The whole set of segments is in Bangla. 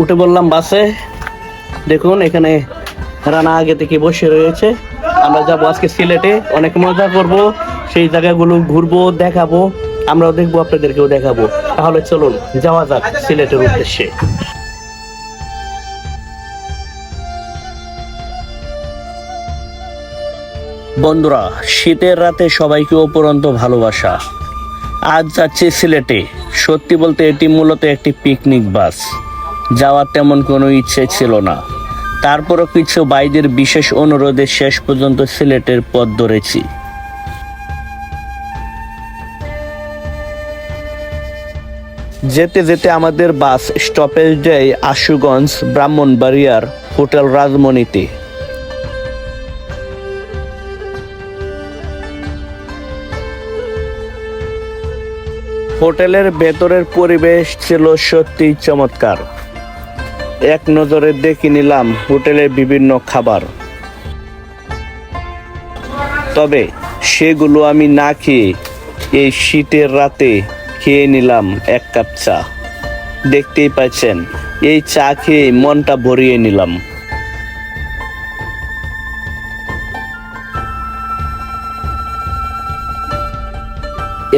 উঠে বললাম বাসে। দেখুন, এখানে রানা আগে থেকে বসে রয়েছে। আমরা যাব আজকে সিলেটে, অনেক মজা করব। সেই জায়গাগুলো ঘুরবো, দেখাবো। আমরাও দেখব, আপনাদেরকেও দেখাবো। তাহলে চলুন, যাওয়া যাক সিলেটের উদ্দেশ্যে। বন্ধুরা, শীতের রাতে সবাইকে অপরন্ত ভালোবাসা। আজ যাচ্ছি সিলেটে। সত্যি বলতে এটি মূলত একটি পিকনিক বাস। যাওয়ার তেমন কোনো ইচ্ছে ছিল না। তারপরও কিছু বাইদের বিশেষ অনুরোধে শেষ পর্যন্ত সিলেটের পথ ধরেছি। যেতে যেতে আমাদের বাস স্টপেজ দেয় আশুগঞ্জ, ব্রাহ্মণবাড়িয়ার হোটেল রাজমণিতে। হোটেলের ভেতরের পরিবেশ ছিল সত্যি চমৎকার। এক নজরে দেখে নিলাম হোটেলের বিভিন্ন খাবার। তবে সেগুলো আমি না খেয়ে এই শীতের রাতে খেয়ে নিলাম এক কাপ চা। দেখতেই পাচ্ছেন, এই চা খেয়ে মনটা ভরিয়ে নিলাম।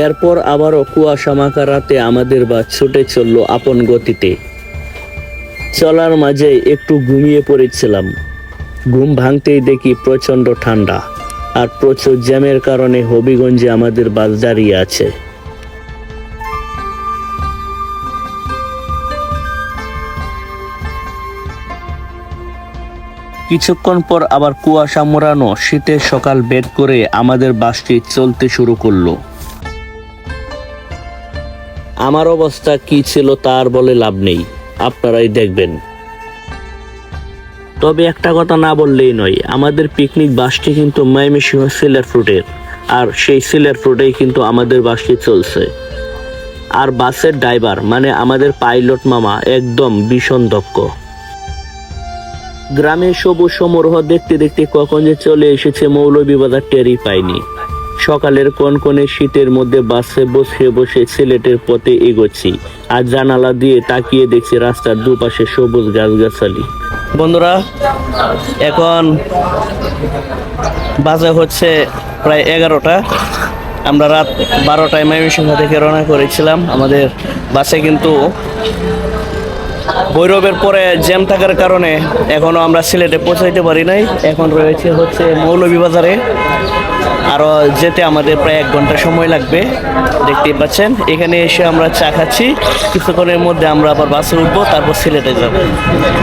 এরপর আবারও কুয়াশা মাখা রাতে আমাদের বাস ছুটে চলল আপন গতিতে। চলার মাঝে একটু ঘুমিয়ে পড়েছিলাম। ঘুম ভাঙতেই দেখি প্রচণ্ড ঠান্ডা, আর প্রচুর জ্যামের কারণে হবিগঞ্জে আমাদের বাস দাঁড়িয়ে আছে। কিছুক্ষণ পর আবার কুয়াশা মোড়ানো শীতের সকাল বের করে আমাদের বাসটি চলতে শুরু করল। আমার অবস্থা কি ছিল তার বলে লাভ নেই। আপনারাই দেখবেন। তবে একটা কথা না বললেই নয়, আমাদের পিকনিক বাসটি কিন্তু ময়মনসিংহ সিলেট রুটের আর সেই সিলেট রুটেই কিন্তু আমাদের বাসটি চলছে। আর বাসের ড্রাইভার মানে আমাদের পাইলট মামা, একদম ভীষণ দক্ষ। গ্রামে সবুজ সমারোহ দেখতে দেখতে কখন যে চলে এসেছে মৌলভীবাজার টেরই পাইনি। সকালের কোন কনকনে শীতের মধ্যে বাসে বসে বসে সিলেটের পথে এগোচ্ছি। আর জানালা দিয়ে তাকিয়ে দেখছি রাস্তার দুপাশে সবুজ গাছগাছালি। বন্ধুরা, এখন বাজে হচ্ছে প্রায় এগারোটা। আমরা রাত বারোটায় ময়মনসিংহ থেকে রওনা করেছিলাম। আমাদের বাসে কিন্তু ভৈরবের পরে জ্যাম থাকার কারণে এখনও আমরা সিলেটে পৌঁছাইতে পারি নাই। এখন রয়েছে হচ্ছে মৌলভীবাজারে। আরও যেতে আমাদের প্রায় এক ঘণ্টা সময় লাগবে দেখতেই পাচ্ছেন। এখানে এসে আমরা চা খাচ্ছি। কিছুক্ষণের মধ্যে আমরা আবার বাসে উঠবো তারপর সিলেটে যাব।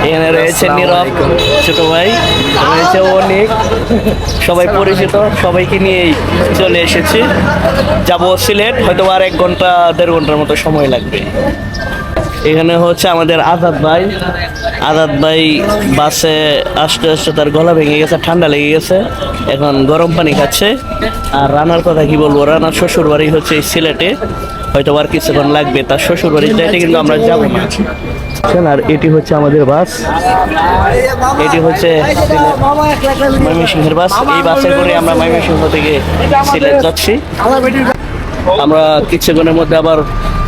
এখানে রয়েছে নীরব ছোট ভাই রয়েছে অনেক। সবাই পরিচিত সবাইকে নিয়েই চলে এসেছি। যাব সিলেট হয়তো আর এক ঘণ্টা দেড় ঘণ্টার মতো সময় লাগবে। এখানে হচ্ছে আমাদের আজাদ ভাই। আজাদ ভাই বাসে আসতে আসতে তার গলা ভেঙে গেছে, ঠান্ডা লেগে গেছে। এখন গরম পানি খাচ্ছে। আর রানার কথা কি বলব, রানার শ্বশুর বাড়ি হচ্ছে সিলেটে। হয়তো আর কিছুক্ষণ লাগবে তার শ্বশুর বাড়ি কিন্তু আমরা যাব না। আর এটি হচ্ছে আমাদের বাস। এটি হচ্ছে ময়মনসিংহের বাস। এই বাসে করে আমরা ময়মনসিংহ থেকে সিলেট যাচ্ছি। আমরা কিছুক্ষণের মধ্যে আবার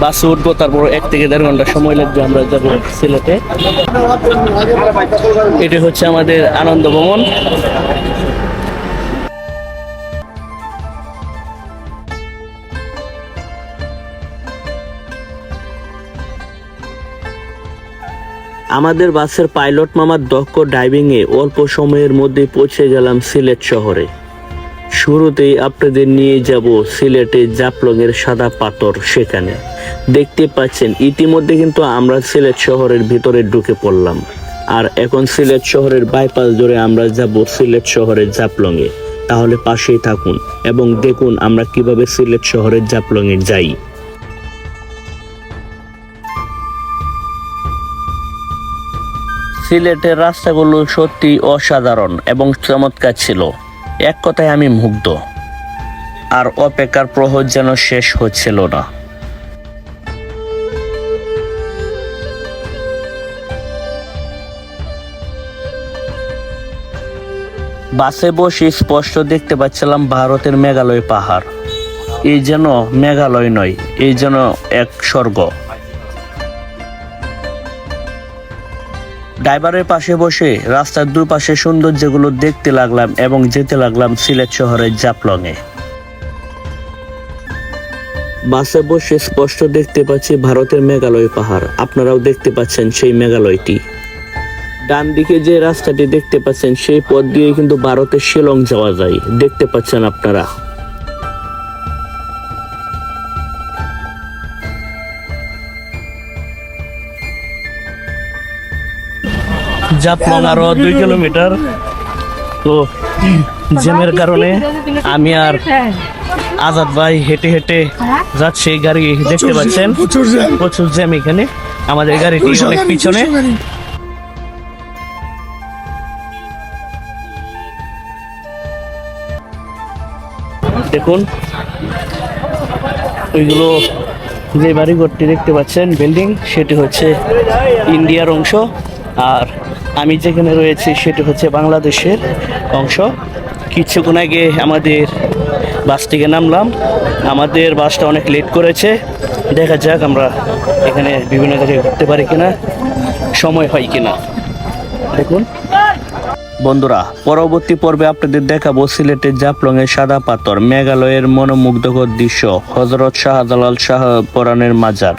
বাসে উঠবো, তারপর এক থেকে দেড় ঘণ্টা সময় লাগবে আমরা যাব সিলেটে। এটি হচ্ছে আমাদের আনন্দ ভ্রমণ আমাদের বাসের পাইলট মামার দক্ষ ড্রাইভিংয়ে অল্প সময়ের মধ্যে পৌঁছে গেলাম সিলেট শহরে। শুরুতেই আপনাদের নিয়ে যাব সিলেটে জাপলংয়ের সাদা পাথর সেখানে। দেখতে পাচ্ছেন, ইতিমধ্যে কিন্তু আমরা সিলেট শহরের ভিতরে ঢুকে পড়লাম। আর এখন সিলেট শহরের বাইপাস ধরে আমরা যাব সিলেট শহরের জাপলংয়ে তাহলে পাশেই থাকুন এবং দেখুন আমরা কীভাবে সিলেট শহরের জাপলংয়ে যাই। সিলেটের রাস্তাগুলো সত্যি অসাধারণ এবং চমৎকার ছিল। এক কথায় আমি মুগ্ধ। আর অপেক্ষার প্রহর যেন শেষ হচ্ছিল না। বাসে বসে স্পষ্ট দেখতে পাচ্ছিলাম ভারতের মেঘালয় পাহাড়। এই যেন মেঘালয় নয়, এই যেন এক স্বর্গ। ড্রাইভারের পাশে বসে রাস্তার দুপাশে সৌন্দর্যগুলো দেখতে লাগলাম এবং যেতে লাগলাম সিলেট শহরের জাপলংয়ে বাসে বসে স্পষ্ট দেখতে পাচ্ছি ভারতের মেঘালয় পাহাড়। আপনারাও দেখতে পাচ্ছেন সেই মেঘালয়টি। ডান দিকে যে রাস্তাটি দেখতে পাচ্ছেন, সেই পথ দিয়ে কিন্তু ভারতের শিলং যাওয়া যায়। দেখতে পাচ্ছেন আপনারা। জাপলং আরও দুই কিলোমিটার। তো জ্যামের কারণে আমি আর আজাদ ভাই হেঁটে হেঁটে যাচ্ছে গাড়ি দেখতে পাচ্ছেন। প্রচুর জ্যাম। এখানে। আমাদের গাড়িটি অনেক পিছনে। দেখুন ওইগুলো যে বাড়িঘরটি দেখতে পাচ্ছেন বিল্ডিং সেটি হচ্ছে ইন্ডিয়ার অংশ। আর আমি যেখানে রয়েছি সেটি হচ্ছে বাংলাদেশের অংশ। কিছুক্ষণ আগে আমাদের বাস থেকে নামলাম। আমাদের বাসটা অনেক লেট করেছে। দেখা যাক আমরা এখানে বিভিন্ন জায়গায় ঘুরতে পারি কিনা। সময় হয় কিনা। দেখুন। বন্ধুরা, পরবর্তী পর্বে আপনাদের দেখাবো সিলেটের জাফলং এর সাদা পাথর, মেঘালয়ের মনোমুগ্ধকর দৃশ্য, হজরত শাহজালাল শাহ পরাণের মাজার।